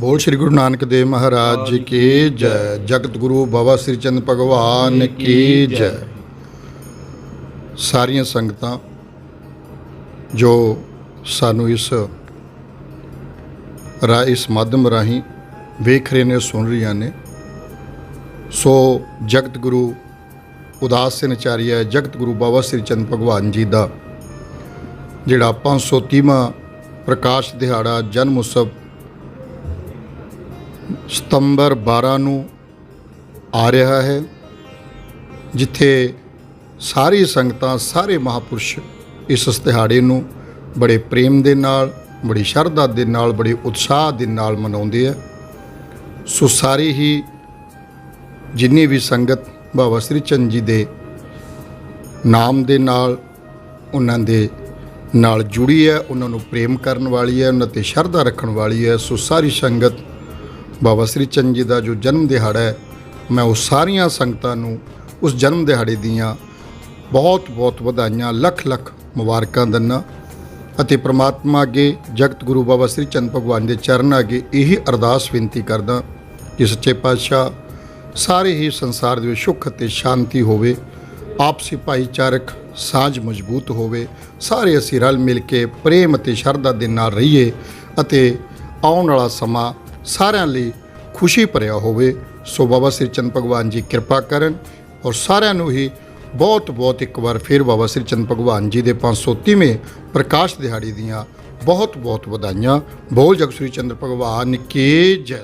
ਬੋਲ ਸ੍ਰੀ ਗੁਰੂ ਨਾਨਕ ਦੇਵ ਮਹਾਰਾਜ ਜੀ ਕੀ ਜੈ, ਜਗਤ ਗੁਰੂ ਬਾਬਾ ਸ੍ਰੀ ਚੰਦ ਭਗਵਾਨ ਕੀ ਜੈ। ਸਾਰੀਆਂ ਸੰਗਤਾਂ ਜੋ ਸਾਨੂੰ ਇਸ ਰਾ ਇਸ ਮਾਧਮ ਰਾਹੀਂ ਵੇਖ ਰਹੇ ਨੇ, ਸੁਣ ਰਹੀਆਂ ਨੇ, ਸੋ ਜਗਤ ਗੁਰੂ ਉਦਾਸ ਸਿੰਘ ਆਚਾਰੀਆ ਜਗਤ ਗੁਰੂ ਬਾਬਾ ਸ੍ਰੀ ਚੰਦ ਭਗਵਾਨ ਜੀ ਦਾ, ਜਿਹੜਾ 530ਵਾਂ ਪ੍ਰਕਾਸ਼ ਦਿਹਾੜਾ ਜਨਮ ਉਤਸਵ ਸਤੰਬਰ 12 ਨੂੰ ਆ ਰਿਹਾ ਹੈ, ਜਿੱਥੇ ਸਾਰੀ ਸੰਗਤਾਂ, ਸਾਰੇ ਮਹਾਪੁਰਸ਼ ਇਸ ਦਿਹਾੜੇ ਨੂੰ ਬੜੇ ਪ੍ਰੇਮ ਦੇ ਨਾਲ, ਬੜੀ ਸ਼ਰਧਾ ਦੇ ਨਾਲ, ਬੜੇ ਉਤਸ਼ਾਹ ਦੇ ਨਾਲ ਮਨਾਉਂਦੇ ਆ। ਸੋ ਸਾਰੀ ਹੀ ਜਿੰਨੀ ਵੀ ਸੰਗਤ ਬਾਬਾ ਸ੍ਰੀ ਚੰਦ ਜੀ ਦੇ ਨਾਮ ਦੇ ਨਾਲ ਉਹਨਾਂ ਦੇ ਨਾਲ ਜੁੜੀ ਹੈ, ਉਹਨਾਂ ਨੂੰ ਪ੍ਰੇਮ ਕਰਨ ਵਾਲੀ ਹੈ, ਉਹਨਾਂ ਤੇ ਸ਼ਰਧਾ ਰੱਖਣ ਵਾਲੀ ਹੈ, ਸੋ ਸਾਰੀ ਸੰਗਤ ਬਾਬਾ ਸ੍ਰੀ ਚੰਦ ਜੀ ਦਾ ਜੋ ਜਨਮ ਦਿਹਾੜਾ ਹੈ, ਮੈਂ ਉਹ ਸਾਰੀਆਂ ਸੰਗਤਾਂ ਨੂੰ ਉਸ ਜਨਮ ਦਿਹਾੜੇ ਦੀਆਂ ਬਹੁਤ ਬਹੁਤ ਵਧਾਈਆਂ, ਲੱਖ ਲੱਖ ਮੁਬਾਰਕਾਂ ਦਿੰਦਾ ਅਤੇ ਪ੍ਰਮਾਤਮਾ ਅੱਗੇ, ਜਗਤ ਗੁਰੂ ਬਾਬਾ ਸ੍ਰੀ ਚੰਦ ਭਗਵਾਨ ਦੇ ਚਰਨ ਅੱਗੇ ਇਹੀ ਅਰਦਾਸ ਬੇਨਤੀ ਕਰਦਾ ਕਿ ਸੱਚੇ ਪਾਤਸ਼ਾਹ ਸਾਰੇ ਹੀ ਸੰਸਾਰ ਦੇ ਵਿੱਚ ਸੁੱਖ ਅਤੇ ਸ਼ਾਂਤੀ ਹੋਵੇ, ਆਪਸੀ ਭਾਈਚਾਰਕ ਸਾਂਝ ਮਜ਼ਬੂਤ ਹੋਵੇ, ਸਾਰੇ ਅਸੀਂ ਰਲ ਮਿਲ ਕੇ ਪ੍ਰੇਮ ਅਤੇ ਸ਼ਰਧਾ ਦੇ ਨਾਲ ਰਹੀਏ ਅਤੇ ਆਉਣ ਵਾਲਾ ਸਮਾਂ ਸਾਰਿਆਂ ਲਈ ਖੁਸ਼ੀ ਭਰਿਆ ਹੋਵੇ। ਸੋ ਬਾਬਾ ਸ੍ਰੀ ਚੰਦ ਭਗਵਾਨ ਜੀ ਕਿਰਪਾ ਕਰਨ ਔਰ ਸਾਰਿਆਂ ਨੂੰ ਹੀ ਬਹੁਤ ਬਹੁਤ ਇੱਕ ਵਾਰ ਫਿਰ ਬਾਬਾ ਸ੍ਰੀ ਚੰਦ ਭਗਵਾਨ ਜੀ ਦੇ 530ਵੇਂ ਪ੍ਰਕਾਸ਼ ਦਿਹਾੜੀ ਦੀਆਂ ਬਹੁਤ ਬਹੁਤ ਵਧਾਈਆਂ। ਬੋਲ ਜਗ ਸ੍ਰੀ ਚੰਦ ਭਗਵਾਨ ਕੀ ਜੈ।